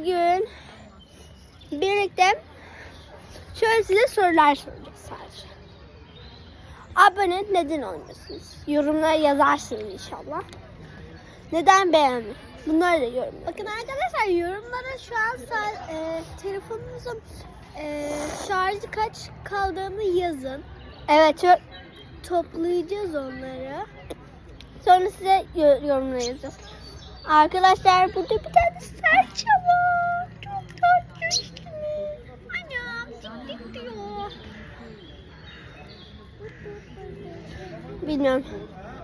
bugün birlikte şöyle size sorular soracağız sadece. Abone neden olmuyorsunuz? Yorumlara yazarsınız inşallah. Neden beğenmiyor? Bunları da yorumlara. Bakın arkadaşlar yorumlara şu an e, telefonunuzun e, şarjı kaç kaldığını yazın. Evet şö- Toplayacağız onları. sonra size yo- yorumlara yazacağız. Arkadaşlar burada bir tane serçe var. Bilmiyorum.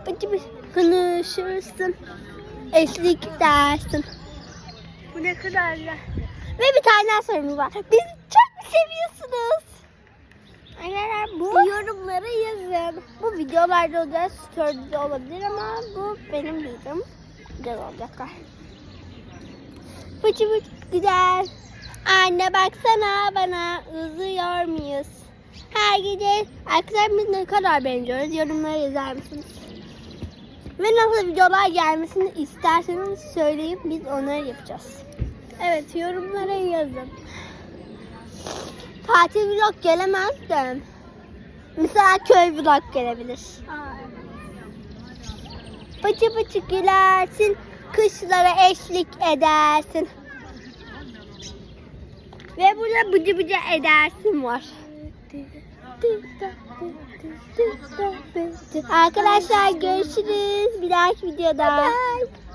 Bıcı bıcı konuşursun. Eşlik dersin. Bu ne kadar güzel. Ve bir tane daha sorumuz var. Bizi çok mu seviyorsunuz? Arkadaşlar bu Yorumlara yazın. bu videolarda olacak, story'de olabilir ama bu benim videom. Güzel olacaklar. Bıcı bıcı güzel. Anne baksana bana üzüyor muyuz? Her gece arkadaşlar biz ne kadar benziyoruz yorumlara yazar mısınız? Ve nasıl videolar gelmesini isterseniz söyleyin biz onları yapacağız. Evet yorumlara yazın. Tatil vlog gelemez de. Mesela köy vlog gelebilir. Bıcı bıcı gülersin, kışlara eşlik edersin. Ve burada bıcı bıcı edersin var. Arkadaşlar görüşürüz bir dahaki videoda. Bye.